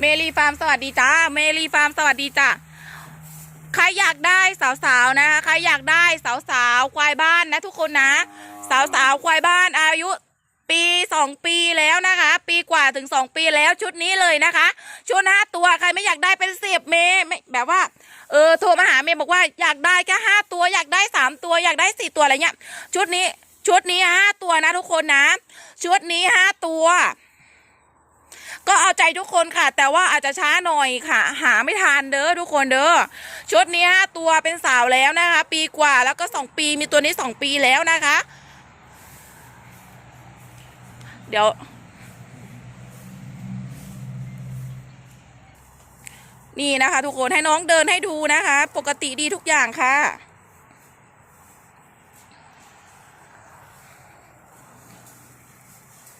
เมลีฟาร์มสวัสดีจ้า เมลีฟาร์มสวัสดีจ้าใครอยากได้สาวๆนะคะ ใครอยากได้สาวๆควายบ้านนะทุกคนนะ สาวๆควายบ้านอายุปีสองปีแล้วนะคะ ปีกว่าถึงสองปีแล้วชุดนี้เลยนะคะ ชุดห้าตัวใครไม่อยากได้เป็นสิบเมย์ไม่แบบว่าเออโทรมาหาเมย์บอกว่าอยากได้แค่ห้าตัว อยากได้สามตัว อยากได้สี่ตัวอะไรเงี้ย ชุดนี้ชุดนี้ห้าตัวนะทุกคนนะ ชุดนี้ห้าตัว ก็เอาใจทุกคนค่ะ แต่ว่าอาจจะช้าหน่อยค่ะ หาไม่ทันเด้อทุกคนเด้อชุดนี้ห้าตัวเป็นสาวแล้วนะคะ ปีกว่าแล้วก็สองปีมีตัวนี้สองปีแล้วนะคะ เดี๋ยว นี่นะคะ ทุกคนให้น้องเดินให้ดูนะคะ ปกติดีทุกอย่างค่ะ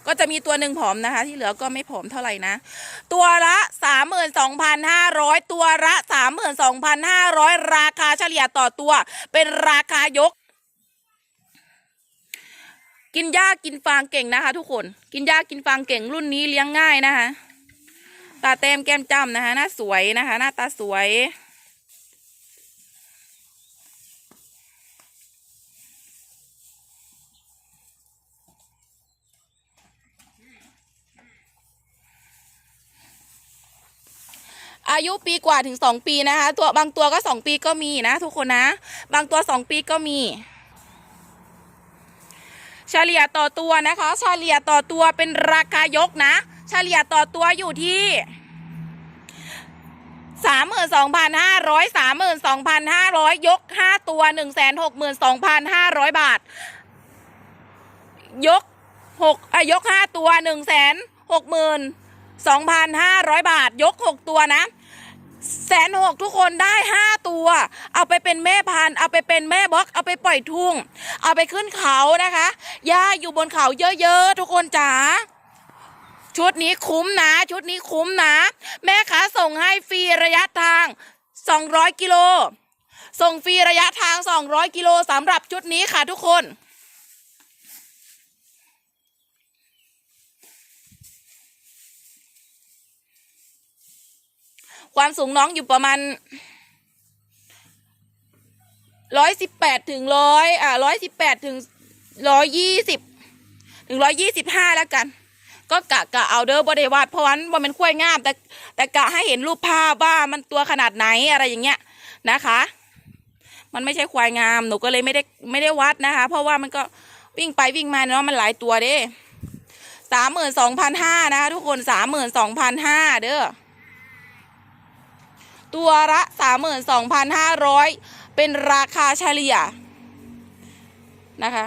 ก็จะมีตัวหนึ่งผอมนะคะ ที่เหลือก็ไม่ผอมเท่าไหร่นะ ตัวละสามหมื่นสองพันห้าร้อยตัวละสามหมื่นสองพันห้าร้อยราคาเฉลี่ยต่อตัว เป็นราคายก กินหญ้ากินฟางเก่งนะคะ ทุกคน กินหญ้ากินฟางเก่งรุ่นนี้เลี้ยงง่ายนะคะตาเต็มแก้มจ้ำนะคะ หน้าสวยนะคะ หน้าตาสวย อายุปีกว่าถึงสองปีนะคะ ตัวบางตัวก็สองปีก็มีนะ ทุกคนนะ บางตัวสองปีก็มีเฉลี่ยต่อตัวนะคะ เฉลี่ยต่อตัวเป็นราคายกนะ เฉลี่ยต่อตัวอยู่ที่สามหมื่นสองพันห้าร้อยสามหมื่นสองพันห้าร้อยยกห้าตัวหนึ่งแสนหกหมื่นสองพันห้าร้อยบาท ยกหกอะยกห้าตัวหนึ่งแสนหกหมื่นสองพันห้าร้อยบาท ยกหกตัวนะ แสนหกทุกคนได้ห้าตัว เอาไปเป็นแม่พันธุ์เอาไปเป็นแม่บล็อก เอาไปปล่อยทุ่ง เอาไปขึ้นเขานะคะหญ้าอยู่บนเขาเยอะๆ ทุกคนจ๋าชุดนี้คุ้มนะ ชุดนี้คุ้มนะ แม่ค้าส่งให้ฟรีระยะทาง 200 กิโล ส่งฟรีระยะทาง 200 กิโลสำหรับชุดนี้ค่ะทุกคน ความสูงน้องอยู่ประมาณร้อยสิบแปดถึงร้อยอ่าร้อยสิบแปดถึงร้อยยี่สิบถึงร้อยยี่สิบห้าแล้วกัน ก็กะกะเอาเด้อบริวาดเพราะวันว่ามันเป็นขั้วยงาม แต่แต่กะให้เห็นรูปภาพว่ามันตัวขนาดไหนอะไรอย่างเงี้ยนะคะ มันไม่ใช่ควายงามหนูก็เลยไม่ได้ไม่ได้วัดนะคะ เพราะว่ามันก็วิ่งไปวิ่งมาเนาะมันหลายตัวเด้สามหมื่นสองพันห้านะคะทุกคนสามหมื่นสองพันห้าเด้อ ตัวละสามหมื่นสองพันห้าร้อยเป็นราคาเฉลี่ยนะคะ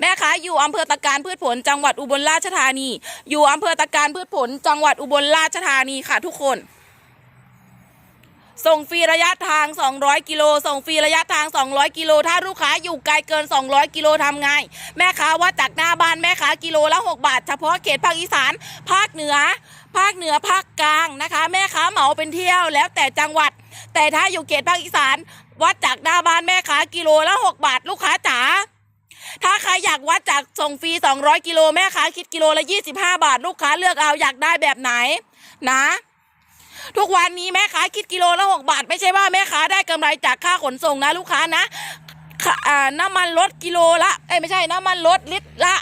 แม่ค้าอยู่อำเภอตะการพืชผลจังหวัดอุบลราชธานี อยู่อำเภอตะการพืชผลจังหวัดอุบลราชธานีค่ะทุกคน ส่งฟรีระยะทาง 200 กิโล ส่งฟรีระยะทาง 200 กิโล ถ้าลูกค้าอยู่ไกลเกิน 200 กิโลทำไง แม่ค้าว่าจากหน้าบ้านแม่ค้ากิโลละ 6 บาท เฉพาะเขตภาคอีสาน ภาคเหนือ ภาคเหนือ ภาคกลางนะคะ แม่ค้าเหมาเป็นเที่ยวแล้วแต่จังหวัด แต่ถ้าอยู่เขตภาคอีสานวัดจากหน้าบ้านแม่ค้ากิโลละ 6 บาท ลูกค้าจ๋าถ้าใครอยากวัดจากส่งฟรี 200 กิโลแม่ค้าคิดกิโลละ 25 บาท ลูกค้าเลือกเอาอยากได้แบบไหนนะ ทุกวันนี้แม่ค้าคิดกิโลละ6บาท ไม่ใช่ว่าแม่ค้าได้กำไรจากค่าขนส่งนะลูกค้านะค่าอ่าน้ำมันลดกิโลละเอ้ไม่ใช่น้ำมันลดลิตรละ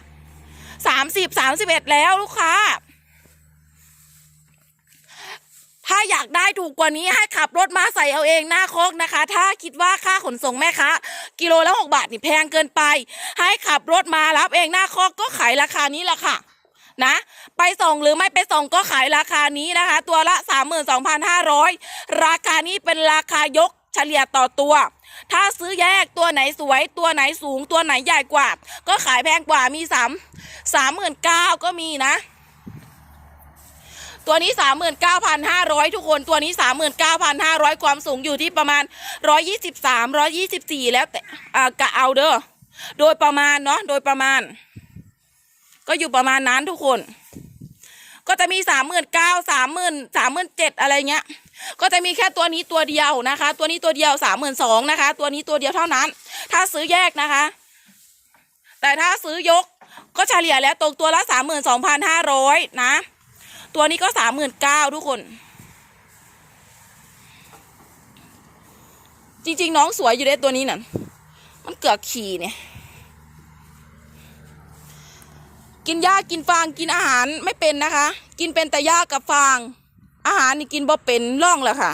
30 31แล้วลูกค้า ถ้าอยากได้ถูกกว่านี้ให้ขับรถมาใส่เอาเองหน้าโคกนะคะ ถ้าคิดว่าค่าขนส่งแม่ค้ากิโลละหกบาทนี่แพงเกินไป ให้ขับรถมารับเองหน้าโคกก็ขายราคานี้แหละค่ะ นะ ไปส่งหรือไม่ไปส่งก็ขายราคานี้นะคะ ตัวละสามหมื่นสองพันห้าร้อยราคานี้เป็นราคายกเฉลี่ยต่อตัว ถ้าซื้อแยกตัวไหนสวย ตัวไหนสูง ตัวไหนใหญ่กว่า ก็ขายแพงกว่ามีสามสามหมื่นเก้าก็มีนะ ตัวนี้สามหมื่นเก้าพันห้าร้อยทุกคน ตัวนี้สามหมื่นเก้าพันห้าร้อยความสูงอยู่ที่ประมาณร้อยยี่สิบสามร้อยี่สิบสี่แล้วแต่กะเอาเด้อ โดยประมาณเนาะ โดยประมาณ ก็อยู่ประมาณนั้นทุกคน ก็จะมีสามหมื่นเก้าสามหมื่นสามหมื่นเจ็ดอะไรเงี้ย ก็จะมีแค่ตัวนี้ตัวเดียวนะคะ ตัวนี้ตัวเดียวสามหมื่นสองนะคะ ตัวนี้ตัวเดียวเท่านั้น ถ้าซื้อแยกนะคะ แต่ถ้าซื้อยกก็เฉลี่ยแล้วตกตัวละสามหมื่นสองพันห้าร้อยนะ ตัวนี้ก็สามหมื่นเก้าทุกคน จริงๆ น้องสวยอยู่ได้ตัวนี้น่ะ มันเกือกขี่เนี่ย กินหญ้ากินฟางกินอาหารไม่เป็นนะคะ กินเป็นแต่หญ้ากับฟาง อาหารนี่กินบ่เป็นร่องแหละค่ะ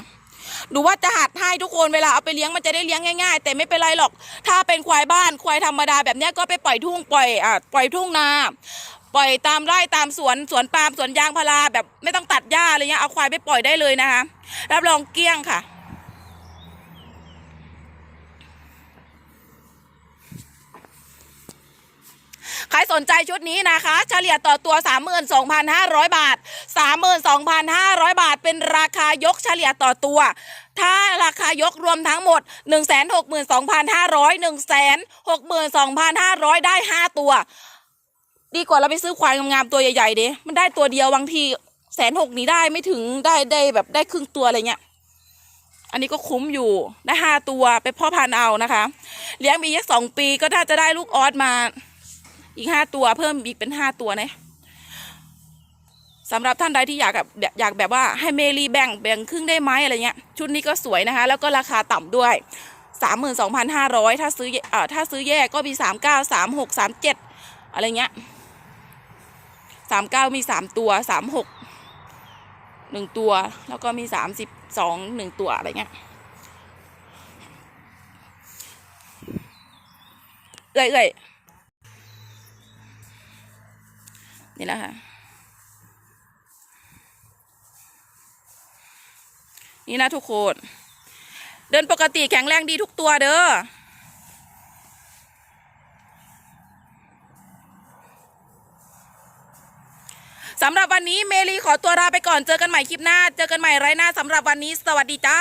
ดูว่าจะหัดให้ทุกคนเวลาเอาไปเลี้ยงมันจะได้เลี้ยงง่ายๆ แต่ไม่เป็นไรหรอก ถ้าเป็นควายบ้านควายธรรมดาแบบนี้ก็ไปปล่อยทุ่งปล่อยอะปล่อยทุ่งนาปล่อยตามไร่ตามสวนสวนปาล์มสวนยางพาราแบบไม่ต้องตัดหญ้าอะไรเงี้ยเอาควายไปปล่อยได้เลยนะคะรับรองเกลี้ยงค่ะ รสนใจชุดนี้นะคะ เฉลี่ยต่อตัว 32,500 บาท 32,500 บาท เป็นราคายกเฉลี่ยต่อตัว ถ้าราคายกรวมทั้งหมด 162,500 162,500 ได้ 5 ตัว ดีกว่าเราไปซื้อควายงามๆตัวใหญ่ๆด้มันได้ตัวเดียวบางทีแสนหกนี้ได้ไม่ถึงได้ได้แบบได้ครึ่งตัวอะไรเงี้ย อันนี้ก็คุ้มอยู่ได้ห้าตัวไปพ่อพันเอานะคะ เลี้ยงมีอีกสองปีก็ถ้าจะได้ลูกออสมา อีกห้าตัวเพิ่มอีกเป็นห้าตัวนะสำหรับท่านใดที่อยากแบบอยากแบบว่าให้เมลีแบ่งแบ่งครึ่งได้ไหมอะไรเงี้ย ชุดนี้ก็สวยนะคะ แล้วก็ราคาต่ำด้วยสามหมื่นสองพันห้าร้อยถ้าซื้อเอ่อถ้าซื้อแยกก็มีสามเก้าสามหกสามเจ็ดอะไรเงี้ยสามเก้ามีสามตัวสามหกหนึ่งตัว แล้วก็มีสามสิบสองหนึ่งตัวอะไรเงี้ยเอ้ยเอ้ย นี่แหละค่ะ นี่นะทุกคน เดินปกติแข็งแรงดีทุกตัวเด้อสำหรับวันนี้เมลีขอตัวลาไปก่อนเจอกันใหม่คลิปหน้า เจอกันใหม่ไรหน้าสำหรับวันนี้ สวัสดีจ้า